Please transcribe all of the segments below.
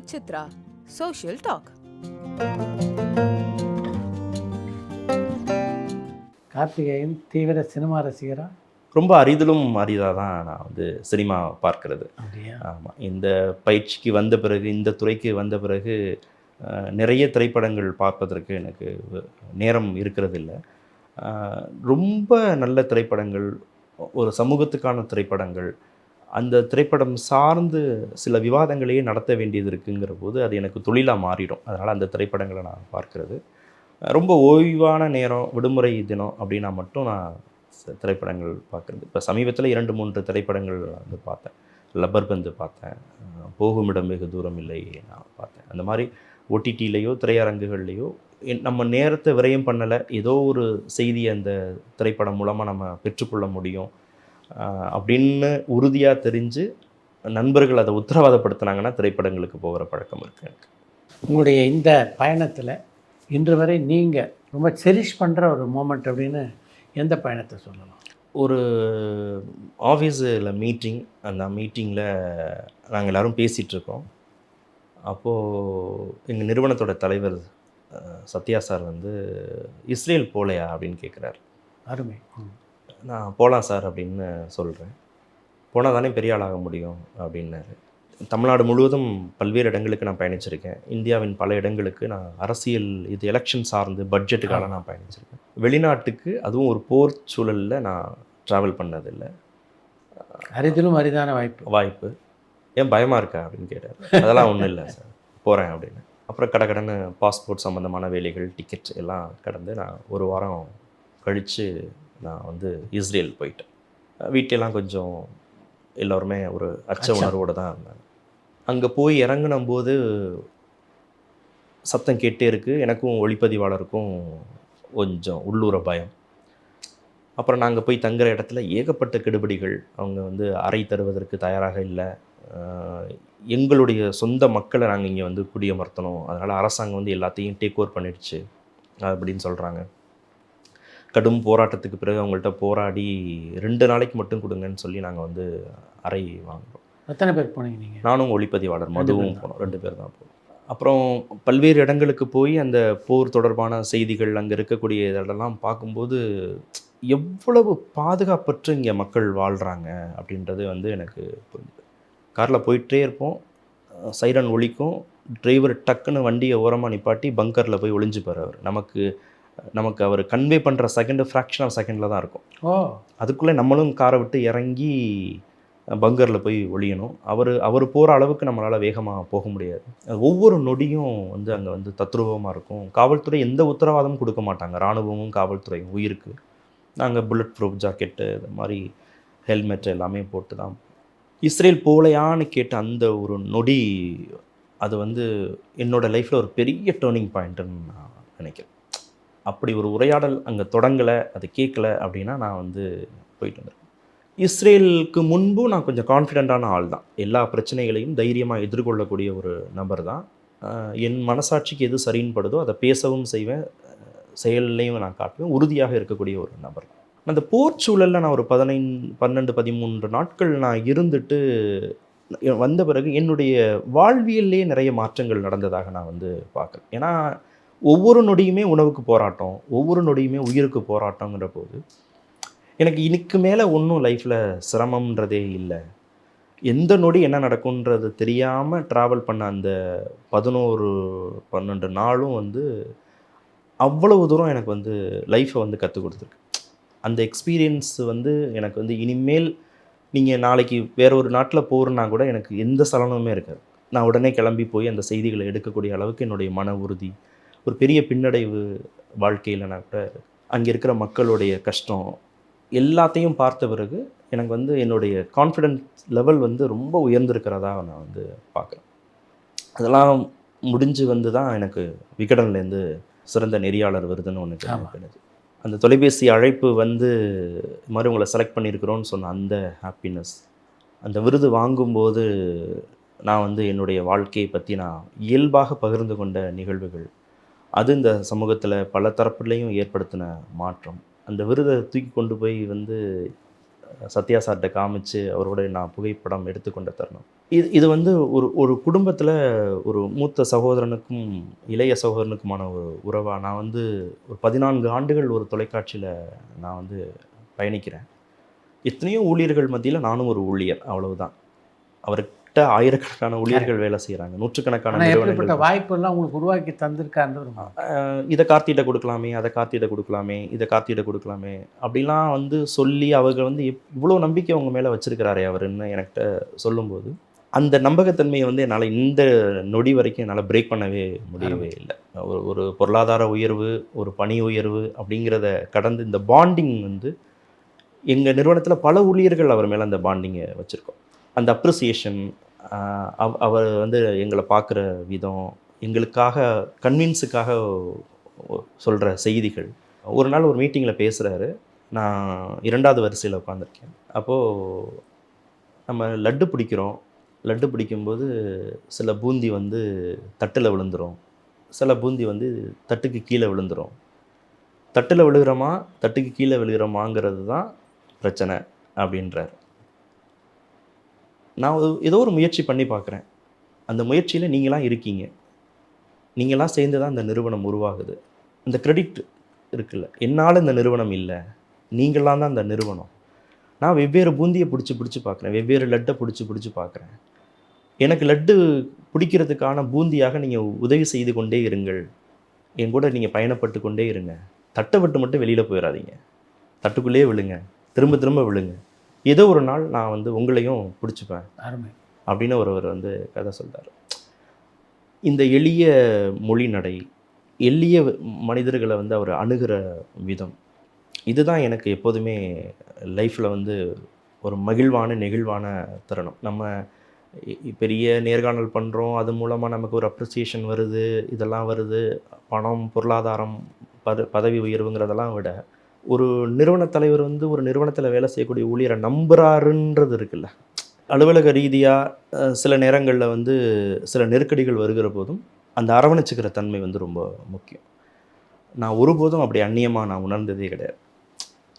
With Chitra. Social talk. Karthikeyan தீவிர cinema ரசிகரா ரொம்ப அரிதிலும் அரிதாக தான் நான் வந்து சினிமா பார்க்கறது ஆமாம் இந்த பயிற்சிக்கு வந்த பிறகு இந்த துறைக்கு வந்த பிறகு நிறைய திரைப்படங்கள் பார்ப்பதற்கு எனக்கு நேரம் இருக்கிறது இல்ல. ரொம்ப நல்ல திரைப்படங்கள் ஒரு சமூகத்துக்கான திரைப்படங்கள் அந்த திரைப்படம் சார்ந்து சில விவாதங்களையே நடத்த வேண்டியது இருக்குங்கிற போது அது எனக்கு தொழிலாக மாறிடும். அதனால் அந்த திரைப்படங்களை நான் பார்க்குறது. ரொம்ப ஓய்வான நேரம் விடுமுறை தினம் அப்படின்னா மட்டும் நான் திரைப்படங்கள் பார்க்குறது. இப்போ சமீபத்தில் இரண்டு மூன்று திரைப்படங்கள் வந்து பார்த்தேன். லப்பர் பந்து பார்த்தேன். போகுமிடம் வெகு தூரம் இல்லை நான் பார்த்தேன். அந்த மாதிரி ஓடிடியிலையோ திரையரங்குகள்லேயோ என்- நம்ம நேரத்தை விரயம் பண்ணலை. ஏதோ ஒரு செய்தியை அந்த திரைப்படம் மூலமாக நம்ம பெற்றுக்கொள்ள முடியும். அப்படின்னு உறுதியாக தெரிஞ்சு நண்பர்கள் அதை உத்தரவாதப்படுத்துனாங்கன்னா திரைப்படங்களுக்கு போகிற பழக்கம் இருக்கு எனக்கு. உங்களுடைய இந்த பயணத்தில் இன்று வரை நீங்கள் ரொம்ப செரிஷ் பண்ணுற ஒரு மூமெண்ட் அப்படின்னு எந்த பயணத்தை சொல்லலாம்? ஒரு ஆஃபீஸில் மீட்டிங் அந்த மீட்டிங்கில் நாங்கள் எல்லாரும் பேசிகிட்டு இருக்கோம். அப்போது எங்கள் நிறுவனத்தோட தலைவர் சத்யா சார் வந்து இஸ்ரேல் போலையா? அப்படின்னு கேட்குறாரு அருமை. நான் போகலாம் சார் அப்படின்னு சொல்கிறேன் போனால் தானே பெரிய ஆளாக முடியும் அப்படின்னாரு. தமிழ்நாடு முழுவதும் பல்வேறு இடங்களுக்கு நான் பயணிச்சிருக்கேன். இந்தியாவின் பல இடங்களுக்கு நான் அரசியல் இது எலெக்ஷன் சார்ந்து பட்ஜெட்டுக்காக நான் பயணிச்சிருக்கேன். வெளிநாட்டுக்கு அதுவும் ஒரு போர் சூழலில் நான் ட்ராவல் பண்ணதில்லை. அரிதிலும் அரிதான வாய்ப்பு. வாய்ப்பு. ஏன் பயமாக இருக்கா அப்படின்னு கேட்டார். அதெல்லாம் ஒன்றும் இல்லை சார். போகிறேன் அப்படின்னு. அப்புறம் கடை கடன்னு பாஸ்போர்ட் சம்மந்தமான வேலைகள் டிக்கெட் எல்லாம் கடந்து நான் ஒரு வாரம் கழித்து நான் வந்து இஸ்ரேல் போயிட்டேன். வீட்டிலலாம் கொஞ்சம் எல்லோருமே ஒரு அச்ச. உணர்வோடு தான் இருந்தாங்க. அங்கே போய் இறங்குன போது சத்தம் கேட்டே இருக்குது எனக்கும் ஒளிப்பதிவாளருக்கும் கொஞ்சம் உள்ளூர பயம். அப்புறம் நாங்கள் போய் தங்குற இடத்துல ஏகப்பட்ட கெடுபிடிகள். அவங்க வந்து அறை தருவதற்கு தயாராக இல்லை. எங்களுடைய சொந்த மக்களை நாங்கள் இங்கே வந்து குடியமர்த்தணும். அதனால் அரசாங்கம் வந்து எல்லாத்தையும் டேக் ஓவர் பண்ணிடுச்சு. அப்படின்னு சொல்கிறாங்க கடும் போராட்டத்துக்கு பிறகு அவங்கள்ட்ட போராடி ரெண்டு நாளைக்கு மட்டும் கொடுங்கன்னு சொல்லி நாங்கள் வந்து அறை வாங்குறோம். எத்தனை பேர் போனீங்க நீங்கள் நானும் ஒளிப்பதிவாளர் மதுவும். போனோம். ரெண்டு பேர் தான் போனோம். அப்புறம் பல்வேறு இடங்களுக்கு போய் அந்த போர் தொடர்பான செய்திகள் அங்கே இருக்கக்கூடிய இதெல்லாம் பார்க்கும்போது எவ்வளவு பாதுகாப்பற்று இங்கே மக்கள் வாழ்கிறாங்க அப்படின்றது வந்து எனக்கு புரிஞ்சுது. காரில் போயிட்டே இருப்போம். சைரன் ஒலிக்கும். டிரைவர் டக்குன்னு வண்டியை ஓரமாக நிப்பாட்டி பங்கரில் போய் ஒளிஞ்சுப்பார் அவர் நமக்கு நமக்கு அவர் கன்வே பண்ணுற செகண்டு ஃப்ராக்ஷன் ஆஃப் செகண்டில் தான் இருக்கும். ஓ. அதுக்குள்ளே நம்மளும் காரை விட்டு இறங்கி பங்கரில் போய் ஒளியணும். அவர் அவர் போகிற அளவுக்கு நம்மளால் வேகமாக போக முடியாது. ஒவ்வொரு நொடியும் வந்து அங்கே வந்து தத்ரூபமாக இருக்கும். காவல்துறை எந்த உத்தரவாதமும் கொடுக்க மாட்டாங்க. இராணுவமும் காவல்துறையும் உயிருக்கு. நாங்கள் புல்லட் ப்ரூஃப் ஜாக்கெட்டு இந்த மாதிரி ஹெல்மெட் எல்லாமே போட்டு தான். இஸ்ரேல் போலையான்னு கேட்ட அந்த ஒரு நொடி அது வந்து என்னோடய லைஃப்பில் ஒரு பெரிய டேர்னிங் பாயிண்ட்டுன்னு நான் நினைக்கிறேன். அப்படி ஒரு உரையாடல் அங்கே தொடங்கலை அது கேட்கல அப்படின்னா நான் வந்து போயிட்டு வந்துருக்கேன் இஸ்ரேலுக்கு முன்பும் நான் கொஞ்சம் கான்ஃபிடென்ட்டான ஆள் தான். எல்லா பிரச்சனைகளையும் தைரியமாக எதிர்கொள்ளக்கூடிய ஒரு நபர் தான். என் மனசாட்சிக்கு எது சரின்னு படுதோ அதை பேசவும் செய்வேன். செயல்லையும் நான் காட்டுவேன். உறுதியாக இருக்கக்கூடிய ஒரு நபர் அந்த போர் சூழலில் நான் ஒரு பதினைந்து பன்னெண்டு பதிமூன்று நாட்கள் நான் இருந்துட்டு வந்த பிறகு என்னுடைய வாழ்வியல்லே நிறைய மாற்றங்கள் நடந்ததாக நான் வந்து பார்க்குறேன். ஏன்னா ஒவ்வொரு நொடியுமே உணவுக்கு போராட்டம் ஒவ்வொரு நொடியுமே உயிருக்கு போராட்டங்கிற போது எனக்கு இன்னைக்கு மேலே ஒன்றும் லைஃப்பில் சிரமம்ன்றதே இல்லை. எந்த நொடி என்ன நடக்கும்ன்றது தெரியாமல் ட்ராவல் பண்ண அந்த பதினோரு பன்னெண்டு நாளும் வந்து அவ்வளவு தூரம் எனக்கு வந்து லைஃப்பை வந்து கற்றுக் கொடுத்துருக்கு. அந்த எக்ஸ்பீரியன்ஸ் வந்து எனக்கு வந்து இனிமேல் நீங்கள் நாளைக்கு வேற ஒரு நாட்டில் போகிறனா கூட எனக்கு எந்த சலனமுமே இருக்காது. நான் உடனே கிளம்பி போய் அந்த செய்திகளை எடுக்கக்கூடிய அளவுக்கு என்னுடைய மன உறுதி ஒரு பெரிய பின்னடைவு வாழ்க்கையில் நான் கூட அங்கே இருக்கிற மக்களுடைய கஷ்டம் எல்லாத்தையும் பார்த்த பிறகு எனக்கு வந்து என்னுடைய கான்ஃபிடென்ஸ் லெவல் வந்து ரொம்ப உயர்ந்திருக்கிறதா நான் வந்து பார்க்குறேன் அதெல்லாம் முடிஞ்சு வந்து தான் எனக்கு விகடன்லேருந்து சிறந்த நெறியாளர் விருதுன்னு ஒன்று. கிடைச்சது அந்த தொலைபேசி அழைப்பு வந்து மாதிரி உங்களை செலக்ட் பண்ணியிருக்கிறோன்னு சொன்ன அந்த ஹாப்பினஸ் அந்த விருது வாங்கும்போது நான் வந்து என்னுடைய வாழ்க்கையை பற்றி நான் இயல்பாக பகிர்ந்து கொண்ட நிகழ்வுகள் அது இந்த சமூகத்தில் பல தரப்புலையும் ஏற்படுத்தின மாற்றம். அந்த விருதை தூக்கி கொண்டு போய் வந்து சத்யா சார்கிட்ட காமிச்சு அவரோட நான் புகைப்படம் எடுத்துக்கொண்ட தருணம். இது இது வந்து ஒரு ஒரு குடும்பத்தில் ஒரு மூத்த சகோதரனுக்கும் இளைய சகோதரனுக்குமான ஒரு உறவாக நான் வந்து ஒரு பதினான்கு ஆண்டுகள் ஒரு தொலைக்காட்சியில் நான் வந்து பயணிக்கிறேன். எத்தனையோ ஊழியர்கள் மத்தியில் நானும் ஒரு ஊழியர் அவ்வளவுதான். அவர்கிட்ட ஆயிரக்கணக்கான ஊழியர்கள் வேலை செய்கிறாங்க நூற்றுக்கணக்கான நிறுவனங்கள் வாய்ப்பெல்லாம் உங்களுக்கு உருவாக்கி அஹ் இதை கார்த்திகிட்ட கொடுக்கலாமே அதை கார்த்திகிட்ட கொடுக்கலாமே இதை கார்த்திகிட்ட கொடுக்கலாமே அப்படிலாம் வந்து சொல்லி அவங்க வந்து இவ்வளோ நம்பிக்கை அவங்க மேலே வச்சிருக்கிறாரே அவருன்னு என்கிட்ட சொல்லும்போது அந்த நம்பகத்தன்மையை வந்து என்னால் இந்த நொடி வரைக்கும் என்னால் பிரேக் பண்ணவே முடியவே இல்லை. ஒரு ஒரு பொருளாதார உயர்வு ஒரு பணி உயர்வு அப்படிங்கிறத கடந்து இந்த பாண்டிங் வந்து எங்கள் நிறுவனத்தில் பல ஊழியர்கள் அவர் மேலே அந்த பாண்டிங்கை வச்சுருக்கோம். அந்த அப்ரிசியேஷன் அவர் வந்து எங்களை பார்க்குற விதம் எங்களுக்காக கன்வின்ஸுக்காக சொல்கிற செய்திகள். ஒரு நாள் ஒரு மீட்டிங்கில் பேசுகிறாரு நான் இரண்டாவது வரிசையில் உட்காந்துருக்கேன் அப்போது நம்ம லட்டு பிடிக்கிறோம். லட்டு பிடிக்கும்போது சில பூந்தி வந்து தட்டில் விழுந்துரும். சில பூந்தி வந்து தட்டுக்கு கீழே விழுந்துரும். தட்டில் விழுகிறோமா? தட்டுக்கு கீழே விழுகிறோமாங்கிறது தான் பிரச்சனை அப்படின்றார். நான் ஒரு- ஏதோ ஒரு முயற்சி பண்ணி பார்க்குறேன். அந்த முயற்சியில் நீங்களாம் இருக்கீங்க. நீங்களாம் சேர்ந்து தான் அந்த நிறுவனம் உருவாகுது. அந்த கிரெடிட் இருக்குல்ல என்னால் இந்த நிறுவனம் இல்லை. நீங்களாம் தான் அந்த நிறுவனம். நான் வெவ்வேறு பூந்தியை பிடிச்சி பிடிச்சி பார்க்குறேன். வெவ்வேறு லட்டை பிடிச்சி பிடிச்சி பார்க்குறேன். எனக்கு லட்டு பிடிக்கிறதுக்கான பூந்தியாக நீங்கள் உதவி செய்து கொண்டே இருங்கள். என் கூட நீங்கள் பயணப்பட்டு கொண்டே இருங்க. தட்டை விட்டு மட்டும் வெளியில் போயிடாதீங்க தட்டுக்குள்ளேயே விழுங்க. திரும்ப திரும்ப விழுங்க. ஏதோ ஒரு நாள் நான் வந்து உங்களையும் பிடிச்சிப்பேன். அப்படின்னு ஒருவர் வந்து கதை சொல்றாரு. இந்த எளிய மொழி நடை எளிய மனிதர்களை வந்து அவர் அணுகிற விதம் இதுதான் எனக்கு எப்போதுமே லைஃப்பில் வந்து ஒரு மகிழ்வான நெகிழ்வான தருணம். நம்ம பெரிய நேர்காணல் பண்ணுறோம் அது மூலமாக நமக்கு ஒரு அப்ரிசியேஷன் வருது இதெல்லாம் வருது பணம் பொருளாதாரம் பத பதவி உயர்வுங்கிறதெல்லாம் விட ஒரு நிறுவன தலைவர் வந்து ஒரு நிறுவனத்தில் வேலை செய்யக்கூடிய ஊழியரை நம்புறாருன்றது இருக்குல்ல. அலுவலக ரீதியாக சில நேரங்களில் வந்து சில நெருக்கடிகள் வருகிற போதும் அந்த அரவணைச்சிக்கிற தன்மை வந்து ரொம்ப முக்கியம். நான் ஒருபோதும் அப்படி அந்நியமாக நான் உணர்ந்ததே கிடையாது.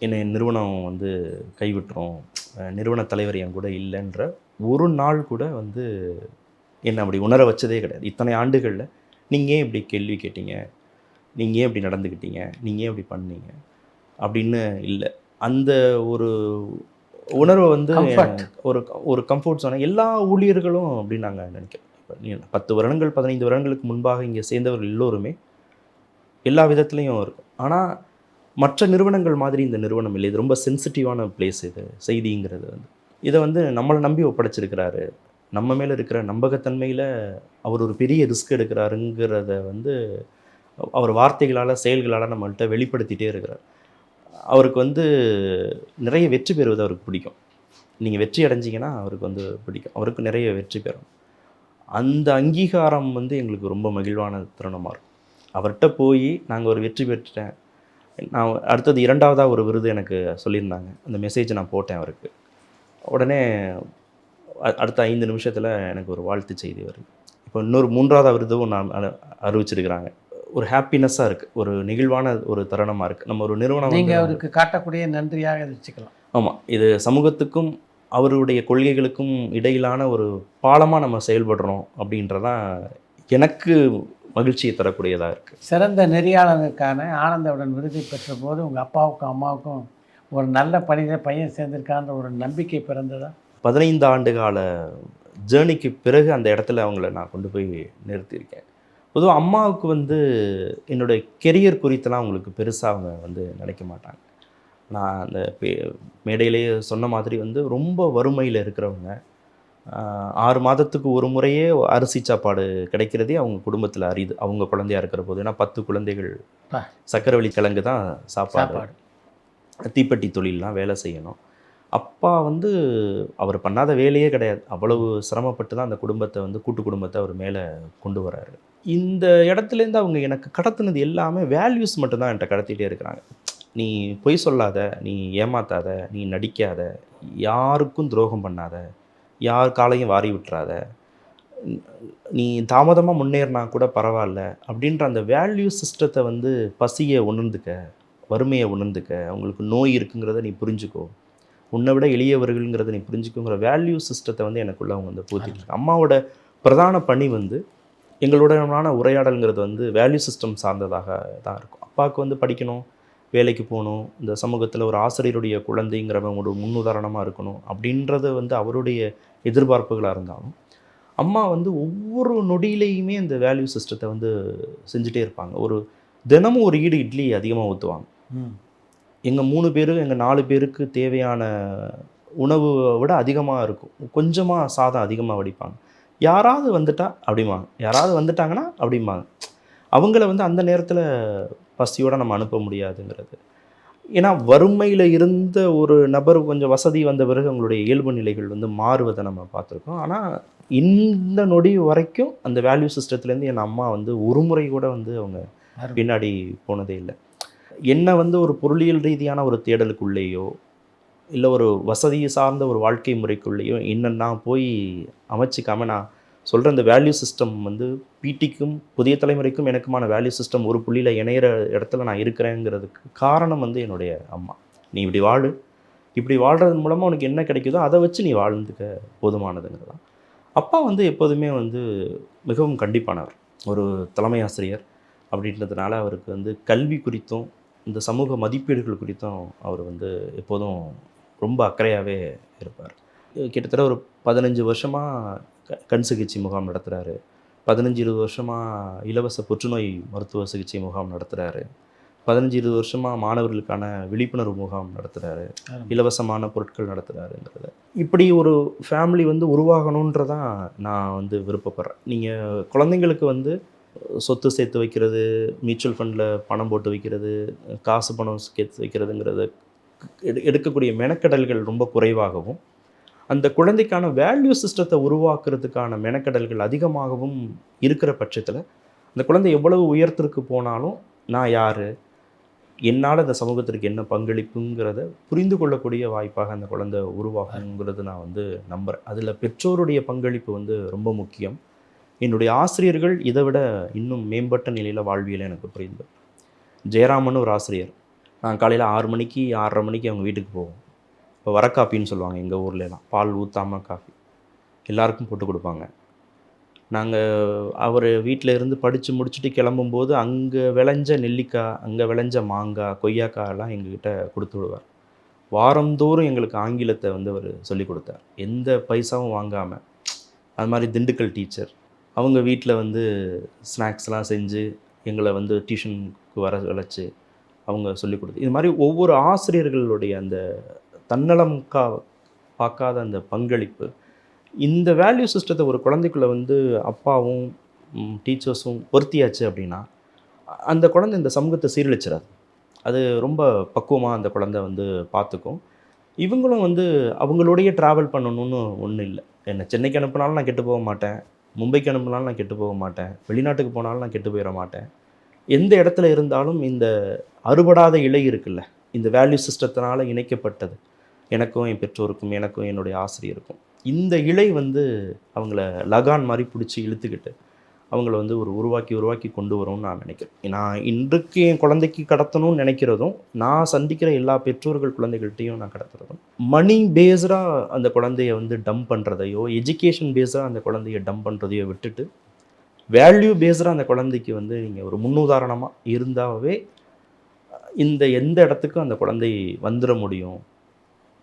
என்னை நிறுவனம் வந்து கைவிட்டுரும். நிறுவன தலைவர் என் கூட இல்லைன்ற ஒரு நாள் கூட வந்து என்னை அப்படி உணர வச்சதே கிடையாது. இத்தனை ஆண்டுகளில் நீங்கள் ஏன் இப்படி கேள்வி கேட்டீங்க? நீங்கள் ஏன் இப்படி நடந்துக்கிட்டீங்க? நீங்கள் ஏன் இப்படி பண்ணீங்க? அப்படின்னு இல்லை. அந்த ஒரு உணர்வை வந்து. ஒரு ஒரு கம்ஃபர்ட் சொன்ன எல்லா ஊழியர்களும் அப்படின்னு நாங்கள் நினைக்கிறோம் இப்போ பத்து வருடங்கள் பதினைந்து வருடங்களுக்கு முன்பாக இங்கே சேர்ந்தவர்கள் எல்லோருமே எல்லா விதத்துலேயும் இருக்கும். ஆனால் மற்ற நிறுவனங்கள் மாதிரி இந்த நிறுவனம் இல்லை. இது ரொம்ப சென்சிட்டிவான பிளேஸ் இது செய்திங்கிறது வந்து. இதை வந்து நம்மளை நம்பி ஒப்படைச்சிருக்கிறாரு. நம்ம மேலே இருக்கிற நம்பகத்தன்மையில் அவர் ஒரு பெரிய ரிஸ்க் எடுக்கிறாருங்கிறத வந்து அவர் வார்த்தைகளால் செயல்களால் நம்மள்கிட்ட வெளிப்படுத்திட்டே இருக்கிறார். அவருக்கு வந்து நிறைய வெற்றி பெறுவது அவருக்கு பிடிக்கும். நீங்கள் வெற்றி அடைஞ்சிங்கன்னா அவருக்கு வந்து பிடிக்கும். அவருக்கு நிறைய வெற்றி பெறும். அந்த அங்கீகாரம் வந்து எங்களுக்கு ரொம்ப மகிழ்வான தருணமாக இருக்கும். அவர்கிட்ட போய் நாங்கள் ஒரு வெற்றி பெற்றுட்டேன். நான் அடுத்தது இரண்டாவதாக ஒரு விருது எனக்கு சொல்லியிருந்தாங்க. அந்த மெசேஜ் நான் போட்டேன் அவருக்கு. உடனே அடுத்த ஐந்து நிமிஷத்தில் எனக்கு ஒரு வாழ்த்து செய்தி வருது. இப்போ இன்னொரு மூன்றாவது விருதும் நான் அறிவிச்சிருக்கிறாங்க. ஒரு ஹாப்பினஸ்ஸாக இருக்குது ஒரு நெகிழ்வான ஒரு தருணமாக இருக்குது நம்ம ஒரு நிறுவனம் நீங்கள் அவருக்கு காட்டக்கூடிய நன்றியாக வச்சுக்கலாம். ஆமாம் இது சமூகத்துக்கும் அவருடைய கொள்கைகளுக்கும் இடையிலான ஒரு பாலமாக நம்ம செயல்படுறோம் அப்படின்றதான் எனக்கு மகிழ்ச்சியை தரக்கூடியதாக இருக்குது சிறந்த நெறியாளனுக்கான ஆனந்தவுடன் விருதை பெற்ற போது உங்கள் அப்பாவுக்கும் அம்மாவுக்கும் ஒரு நல்ல பணியில் பையன் சேர்ந்திருக்கான்ற ஒரு நம்பிக்கை பிறந்ததா? பதினைந்து ஆண்டு கால ஜேர்னிக்கு பிறகு அந்த இடத்துல அவங்கள நான் கொண்டு போய் நிறுத்தியிருக்கேன். பொதுவாக அம்மாவுக்கு வந்து என்னோட கெரியர் குறித்தெல்லாம் அவங்களுக்கு பெருசாக அவங்க வந்து நினைக்க மாட்டாங்க. நான் அந்த பே- மேடையிலேயே சொன்ன மாதிரி வந்து ரொம்ப வறுமையில் இருக்கிறவங்க. ஆறு மாதத்துக்கு ஒரு முறையே அரிசி சாப்பாடு கிடைக்கிறதே அவங்க குடும்பத்தில் அரிது அவங்க குழந்தையா இருக்கிற போது. ஏன்னா பத்து குழந்தைகள். சக்கரவள்ளி கிழங்கு தான் சாப்பாடு. தீப்பெட்டி தொழிலெலாம் வேலை செய்யணும். அப்பா வந்து அவர் பண்ணாத வேலையே கிடையாது. அவ்வளவு சிரமப்பட்டு தான் அந்த குடும்பத்தை வந்து கூட்டு குடும்பத்தை அவர் மேலே கொண்டு வர்றாரு. இந்த இடத்துலேருந்து அவங்க எனக்கு கடத்தினது எல்லாமே வேல்யூஸ் மட்டும்தான் என்கிட்ட கடத்திட்டே இருக்கிறாங்க. நீ பொய் சொல்லாத நீ ஏமாத்தாத நீ நடிக்காத யாருக்கும் துரோகம் பண்ணாத யார் காலையும் வாரி விட்டுறாத நீ தாமதமாக முன்னேறினா கூட பரவாயில்ல அப்படின்ற அந்த வேல்யூ சிஸ்டத்தை வந்து பசியை உணர்ந்துக்க வறுமையை உணர்ந்துக்க அவங்களுக்கு நோய் இருக்குங்கிறத நீ புரிஞ்சுக்கோ. உன்னை விட எளியவர்கள்ங்கிறத நீ புரிஞ்சுக்குங்கிற வேல்யூ சிஸ்டத்தை வந்து எனக்குள்ள அவங்க வந்து போத்திட்டு அம்மாவோட பிரதான பணி வந்து எங்களுடனான உரையாடல்ங்கிறது வந்து வேல்யூ சிஸ்டம் சார்ந்ததாக தான் இருக்கும். அப்பாவுக்கு வந்து படிக்கணும் வேலைக்கு போகணும் இந்த சமூகத்தில் ஒரு ஆசிரியருடைய குழந்தைங்கிறவங்க ஒரு முன்னுதாரணமாக இருக்கணும் அப்படின்றது வந்து அவருடைய எதிர்பார்ப்புகளாக இருந்தாலும் அம்மா வந்து ஒவ்வொரு நொடியிலையுமே இந்த வேல்யூ சிஸ்டத்தை வந்து செஞ்சுட்டே இருப்பாங்க. ஒரு தினமும் ஒரு ஈடு இட்லி அதிகமாக ஊற்றுவாங்க எங்கள் மூணு பேரு எங்கள் நாலு பேருக்கு தேவையான உணவு விட அதிகமாக இருக்கும். கொஞ்சமாக சாதம் அதிகமாக வடிப்பாங்க. யாராவது வந்துட்டா அப்படிம்பாங்க. யாராவது வந்துட்டாங்கன்னா அப்படிம்பாங்க. அவங்கள வந்து அந்த நேரத்தில் பசியோட நம்ம அனுப்ப முடியாதுங்கிறது. ஏன்னா வறுமையில் இருந்த ஒரு நபர் கொஞ்சம் வசதி வந்த பிறகு அவங்களுடைய இயல்பு நிலைகள் வந்து மாறுவதை நம்ம பார்த்துருக்கோம். ஆனால் இந்த நொடி வரைக்கும் அந்த வேல்யூ சிஸ்டத்துலேருந்து என் அம்மா வந்து ஒரு முறை கூட வந்து அவங்க. பின்னாடி போனதே இல்லை. என்ன வந்து ஒரு பொருளியல் ரீதியான ஒரு தேடலுக்குள்ளேயோ இல்லை ஒரு வசதி சார்ந்த ஒரு வாழ்க்கை முறைக்குள்ளேயோ என்ன நான் போய் அமைச்சிக்காம நான் சொல்கிற அந்த வேல்யூ சிஸ்டம் வந்து பிடிக்கும் புதிய தலைமுறைக்கும் எனக்குமான வேல்யூ சிஸ்டம் ஒரு புள்ளியில் இணையிற இடத்துல நான் இருக்கிறேங்கிறதுக்கு காரணம் வந்து என்னுடைய அம்மா. நீ இப்படி வாழு. இப்படி வாழ்கிறது மூலமாக உனக்கு என்ன கிடைக்குதோ அதை வச்சு நீ வாழ்ந்துக்க போதுமானதுங்கிறதா அப்பா வந்து எப்போதுமே வந்து மிகவும் கண்டிப்பானவர். ஒரு தலைமை ஆசிரியர் அப்படின்றதுனால அவருக்கு வந்து கல்வி குறித்தும் இந்த சமூக மதிப்பீடுகள் குறித்தும் அவர் வந்து எப்போதும் ரொம்ப அக்கறையாகவே இருப்பார். கிட்டத்தட்ட ஒரு பதினஞ்சு வருஷமாக க கண் சிகிச்சை முகாம் நடத்துகிறாரு பதினஞ்சு இருபது வருஷமாக இலவச புற்றுநோய் மருத்துவ சிகிச்சை முகாம் நடத்துகிறாரு பதினஞ்சு இருபது வருஷமாக மாணவர்களுக்கான விழிப்புணர்வு முகாம் நடத்துகிறாரு. இலவசமான பொருட்கள் நடத்துகிறாருங்கிறத இப்படி ஒரு ஃபேமிலி வந்து உருவாகணுன்றதான் நான் வந்து விருப்பப்படுறேன். நீங்கள் குழந்தைங்களுக்கு வந்து சொத்து சேர்த்து வைக்கிறது மியூச்சுவல் ஃபண்டில் பணம் போட்டு வைக்கிறது காசு பணம் சேர்த்து வைக்கிறதுங்கிறத எடு- எடுக்கக்கூடிய மெனக்கடல்கள் ரொம்ப குறைவாகவும் அந்த குழந்தைக்கான வேல்யூ சிஸ்டத்தை உருவாக்குறதுக்கான மெனக்கடல்கள் அதிகமாகவும் இருக்கிற பட்சத்தில் அந்த குழந்தை எவ்வளவு உயரத்திற்கு போனாலும் நான் யார் என்னால் இந்த சமூகத்திற்கு என்ன பங்களிப்புங்கிறத புரிந்து கொள்ளக்கூடிய வாய்ப்பாக அந்த குழந்தை உருவாகுங்கிறது நான் வந்து நம்புகிறேன் அதில் பெற்றோருடைய பங்களிப்பு வந்து ரொம்ப முக்கியம். என்னுடைய ஆசிரியர்கள் இதை விட இன்னும் மேம்பட்ட நிலையில் வாழ்வியல் எனக்கு புரிந்து ஜெயராமன் ஒரு ஆசிரியர். நான் காலையில் ஆறு மணிக்கு ஆறரை மணிக்கு அவங்க வீட்டுக்கு போவோம். இப்போ வர காப்பின்னு சொல்லுவாங்க எங்கள் ஊர்லலாம். பால் ஊற்றாமல் காஃபி. எல்லாருக்கும் போட்டு கொடுப்பாங்க. நாங்கள் அவர் வீட்டில் இருந்து படித்து முடிச்சுட்டு கிளம்பும்போது அங்கே விளைஞ்ச நெல்லிக்காய் அங்கே விளைஞ்ச மாங்காய் கொய்யாக்காய் எல்லாம் எங்ககிட்ட கொடுத்து விடுவார். வாரந்தோறும் எங்களுக்கு ஆங்கிலத்தை வந்து அவர் சொல்லிக் கொடுத்தார். எந்த பைசாவும் வாங்காமல் அது மாதிரி திண்டுக்கல் டீச்சர். அவங்க வீட்டில் வந்து ஸ்நாக்ஸ்லாம் செஞ்சு எங்களை வந்து டியூஷனுக்கு வர வளைச்சு அவங்க சொல்லிக் கொடுத்து இது மாதிரி ஒவ்வொரு ஆசிரியர்களுடைய அந்த தன்னலம்கா பார்க்காத அந்த பங்களிப்பு இந்த வேல்யூ சிஸ்டத்தை ஒரு குழந்தைக்குள்ளே வந்து அப்பாவும் டீச்சர்ஸும் பொருத்தியாச்சு அப்படின்னா அந்த குழந்தை இந்த சமூகத்தை சீரழிச்சிடாது அது ரொம்ப பக்குவமாக அந்த குழந்தை வந்து பார்த்துக்கும். இவங்களும் வந்து அவங்களுடைய ட்ராவல் பண்ணணும்னு ஒன்றும் இல்லை. என்னை சென்னைக்கு அனுப்புனாலும் நான் கெட்டு போக மாட்டேன். மும்பைக்கு அனுப்பினாலும் நான் கெட்டு போக மாட்டேன். வெளிநாட்டுக்கு போனாலும் நான் கெட்டு போயிட மாட்டேன். எந்த இடத்துல இருந்தாலும் இந்த அறுபடாத இலை இருக்குல்ல இந்த வேல்யூ சிஸ்டத்தினால் இணைக்கப்பட்டது எனக்கும் என் பெற்றோருக்கும் எனக்கும் என்னுடைய ஆசிரியருக்கும் இந்த இலை வந்து அவங்கள லகான் மாதிரி பிடிச்சி இழுத்துக்கிட்டு அவங்கள வந்து ஒரு உருவாக்கி உருவாக்கி கொண்டு வரும்னு நான் நினைக்கிறேன். நான் இன்றைக்கு என் குழந்தைக்கு கடத்தணும்னு நினைக்கிறதும் நான் சந்திக்கிற எல்லா பெற்றோர்கள் குழந்தைகள்கிட்டையும் நான் கடத்துறதும் மணி பேஸ்டாக அந்த குழந்தைய வந்து டம்ப் பண்ணுறதையோ எஜுகேஷன் பேஸ்டாக அந்த குழந்தைய டம்ப் பண்ணுறதையோ விட்டுட்டு வேல்யூ பேஸ்டாக அந்த குழந்தைக்கு வந்து நீங்கள் ஒரு முன்னுதாரணமாக இருந்தாவே இந்த எந்த இடத்துக்கும் அந்த குழந்தை வந்துட முடியும்.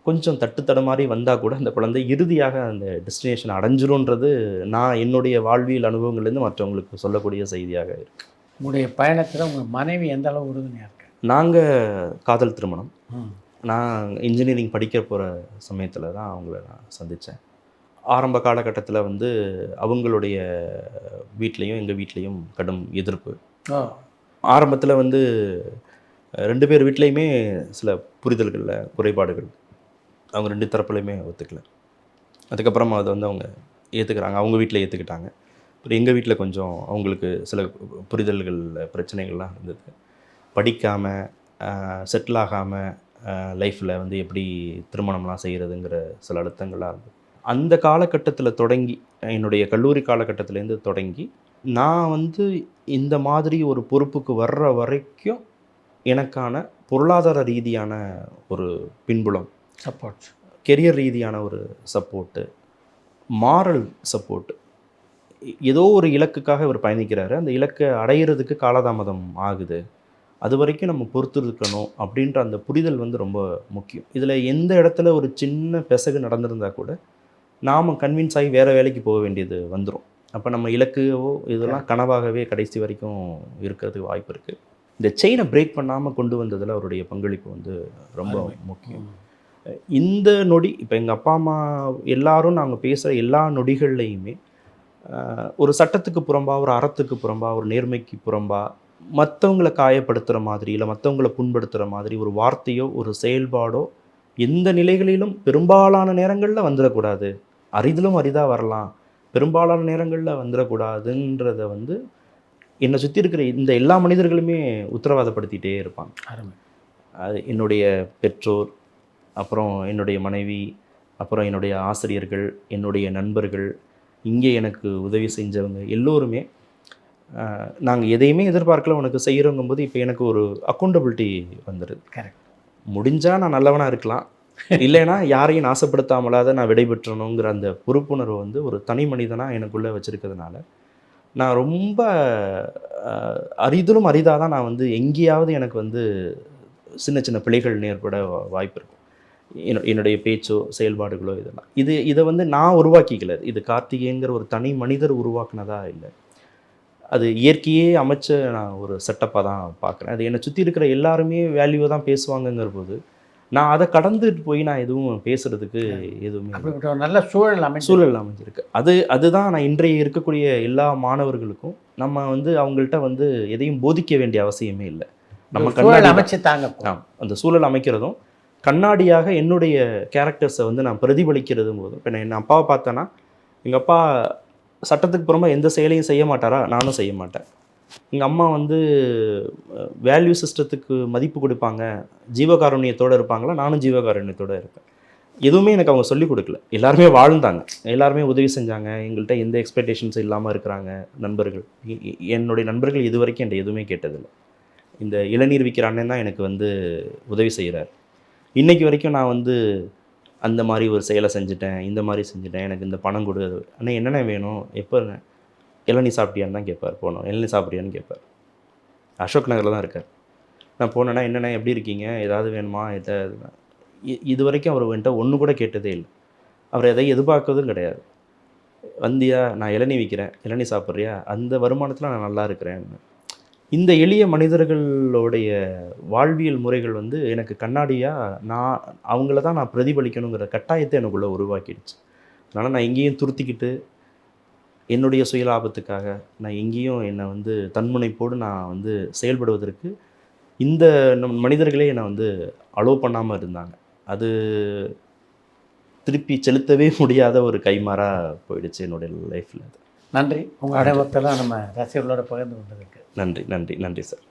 கொஞ்சம் தட்டு தடுமாறி வந்தால் கூட அந்த குழந்தை இறுதியாக அந்த டெஸ்டினேஷன் அடைஞ்சிரும்ன்றது நான் என்னுடைய வாழ்வியல் அனுபவங்கள்லேருந்து மற்றவங்களுக்கு சொல்லக்கூடிய செய்தியாக இருக்கு. உங்களுடைய பயணத்தில் உங்கள் மனைவி எந்த அளவு உறுதுணையாக இருக்கு? நாங்கள் காதல் திருமணம். நான் இன்ஜினியரிங் படிக்க போகிற சமயத்தில் தான் அவங்கள நான் சந்தித்தேன் ஆரம்ப காலகட்டத்தில் வந்து அவங்களுடைய வீட்லேயும் எங்கள் வீட்லேயும் கடும் எதிர்ப்பு. ஆரம்பத்தில் வந்து ரெண்டு பேர் வீட்லேயுமே சில புரிதல்களில் குறைபாடுகள். அவங்க ரெண்டு தரப்புலையுமே ஒத்துக்கல. அதுக்கப்புறமா அதை வந்து அவங்க ஏற்றுக்கிறாங்க அவங்க வீட்டில் ஏற்றுக்கிட்டாங்க அப்புறம் எங்கள் வீட்டில் கொஞ்சம் அவங்களுக்கு சில புரிதல்கள் பிரச்சனைகள்லாம் இருந்தது. படிக்காமல் செட்டில் ஆகாமல் லைஃப்பில் வந்து எப்படி திருமணம்லாம் செய்கிறதுங்கிற சில அழுத்தங்கள்லாம் இருந்தது. அந்த காலகட்டத்தில் தொடங்கி என்னுடைய கல்லூரி காலகட்டத்திலேருந்து தொடங்கி நான் வந்து இந்த மாதிரி ஒரு பொறுப்புக்கு வர்ற வரைக்கும் எனக்கான பொருளாதார ரீதியான ஒரு பின்புலம் சப்போர்ட் கெரியர் ரீதியான ஒரு சப்போர்ட்டு மாரல் சப்போர்ட் ஏதோ ஒரு இலக்குக்காக இவர் பயணிக்கிறாரு. அந்த இலக்கை அடையிறதுக்கு காலதாமதம் ஆகுது. அது வரைக்கும் நம்ம பொறுத்து இருக்கணும் அப்படின்ற அந்த புரிதல் வந்து ரொம்ப முக்கியம். இதில் எந்த இடத்துல ஒரு சின்ன பெசகு நடந்திருந்தா கூட நாம் கன்வின்ஸ் ஆகி வேறு வேலைக்கு போக வேண்டியது வந்துடும் அப்போ நம்ம இலக்குவோ இதெல்லாம் கனவாகவே கடைசி வரைக்கும் இருக்கிறதுக்கு வாய்ப்பு இருக்குது இந்த செயினை பிரேக் பண்ணாமல் கொண்டு வந்ததில் அவருடைய பங்களிப்பு வந்து ரொம்ப. முக்கியம். இந்த நொடி இப்போ எங்கள் அப்பா அம்மா எல்லாரும் நாங்கள் பேசுகிற எல்லா நொடிகள்லையுமே ஒரு சட்டத்துக்கு புறம்பா ஒரு அறத்துக்கு புறம்பா ஒரு நேர்மைக்கு புறம்பா மற்றவங்களை காயப்படுத்துகிற மாதிரி இல்லை மற்றவங்களை புண்படுத்துகிற மாதிரி ஒரு வார்த்தையோ ஒரு செயல்பாடோ எந்த நிலைகளிலும் பெரும்பாலான நேரங்களில் வந்துடக்கூடாது அரிதிலும் அரிதாக வரலாம். பெரும்பாலான நேரங்களில் வந்துடக்கூடாதுன்றத வந்து என்னை சுற்றி இருக்கிற இந்த எல்லா மனிதர்களுமே உத்தரவாதப்படுத்திட்டே இருப்பாங்க. அது என்னுடைய பெற்றோர் அப்புறம் என்னுடைய மனைவி அப்புறம் என்னுடைய ஆசிரியர்கள் என்னுடைய நண்பர்கள் இங்கே எனக்கு உதவி செஞ்சவங்க எல்லோருமே நாங்கள் எதையுமே எதிர்பார்க்கல உனக்கு செய்கிறோங்கும் போது இப்போ எனக்கு ஒரு அக்கௌண்டபிலிட்டி வந்துடுது கரெக்ட் முடிஞ்சால் நான் நல்லவனாக இருக்கலாம். இல்லைன்னா யாரையும் நாசப்படுத்தாமலாத நான் விடைபெற்றணுங்கிற அந்த பொறுப்புணர்வு வந்து ஒரு தனி மனிதனாக எனக்குள்ளே வச்சுருக்கிறதுனால நான் ரொம்ப அரிதிலும் அரிதாக தான் நான் வந்து எங்கேயாவது எனக்கு வந்து சின்ன சின்ன பிழைகள் வா- வாய்ப்பு இருக்கும். என்னுடைய பேச்சோ செயல்பாடுகளோ இதெல்லாம். இது இதை வந்து நான் உருவாக்கிக்கல. இது கார்த்திகேயங்கிற ஒரு தனி மனிதர் உருவாக்குனதா இல்லை. அது இயற்கையே அமைச்ச நான் ஒரு செட்டப்பாக தான் பார்க்குறேன் அது என்னை சுற்றி இருக்கிற எல்லாருமே வேல்யூவை தான் பேசுவாங்கங்கிற போது நான் அதை கடந்துட்டு போய் நான் எதுவும் பேசுறதுக்கு எதுவுமே நல்ல சூழல் அமைச்சு சூழல் அமைஞ்சிருக்கு. அது அதுதான் நான் இன்றைய இருக்கக்கூடிய எல்லா மாணவர்களுக்கும் நம்ம வந்து அவங்கள்ட்ட வந்து எதையும் போதிக்க வேண்டிய அவசியமே இல்லை. நம்ம கண்ணாடி அமைச்சு தாங்க அந்த சூழல் அமைக்கிறதும் கண்ணாடியாக என்னுடைய கேரக்டர்ஸை வந்து நான் பிரதிபலிக்கிறதும் போதும். இப்போ நான் என் அப்பாவை பார்த்தேன்னா எங்கள் அப்பா சட்டத்துக்கு புறமா எந்த செயலையும் செய்ய மாட்டாரா? நானும் செய்ய மாட்டேன். எங்கள் அம்மா வந்து வேல்யூ சிஸ்டத்துக்கு மதிப்பு கொடுப்பாங்க. ஜீவகாருண்யத்தோடு இருப்பாங்களா? நானும் ஜீவகாருண்யத்தோடு இருப்பேன். எதுவுமே எனக்கு அவங்க சொல்லிக் கொடுக்கல. எல்லாருமே வாழ்ந்தாங்க. எல்லாருமே உதவி செஞ்சாங்க. எங்கள்கிட்ட எந்த எக்ஸ்பெக்டேஷன்ஸ் இல்லாமல் இருக்கிறாங்க நண்பர்கள். என்னுடைய நண்பர்கள் இது வரைக்கும் என்கிட்ட எதுவுமே கேட்டதில்லை. இந்த இளநீர் விற்கிற அண்ணன் தான் எனக்கு வந்து உதவி செய்கிறார் இன்றைக்கி வரைக்கும் நான் வந்து அந்த மாதிரி ஒரு செயலை செஞ்சுட்டேன் இந்த மாதிரி செஞ்சுட்டேன் எனக்கு இந்த பணம் கொடு அண்ணா என்னென்ன வேணும்? எப்போ இளநீ சாப்பிட்டியான்னு தான் கேட்பார் போனோம். இளநீ சாப்பிட்டியான்னு கேட்பார். அசோக் நகரில் தான் இருக்கார். நான் போனேன்னா என்னென்ன எப்படி இருக்கீங்க? ஏதாவது வேணுமா? எதை இ- இது வரைக்கும் அவர் என்கிட்ட ஒன்று கூட கேட்டதே இல்லை. அவர் எதை எதிர்பார்க்கறதும் கிடையாது. வந்தியா நான் இளநீ விற்கிறேன் இளநீ சாப்பிட்றியா? அந்த வருமானத்தில் நான் நல்லா இருக்கிறேன் இந்த எளிய மனிதர்களுடைய வாழ்வியல் முறைகள் வந்து எனக்கு கண்ணாடியாக நான் அவங்கள தான் நான் பிரதிபலிக்கணுங்கிற கட்டாயத்தை எனக்குள்ளே உருவாக்கிடுச்சு. அதனால் நான் எங்கேயும் துருத்திக்கிட்டு என்னுடைய சுயலாபத்துக்காக நான் எங்கேயும் என்னை வந்து தன்முனைப்போடு நான் வந்து செயல்படுவதற்கு இந்த நம் மனிதர்களே என்னை வந்து அலோவ் பண்ணாமல் இருந்தாங்க. அது திருப்பி செலுத்தவே முடியாத ஒரு கைமாறா போயிடுச்சு என்னுடைய லைஃப்பில் நன்றி. உங்கள் அனுபவத்தெல்லாம் நம்ம ரசிகர்களோட பகிர்ந்து கொண்டதுக்கு நன்றி நன்றி நன்றி சார்.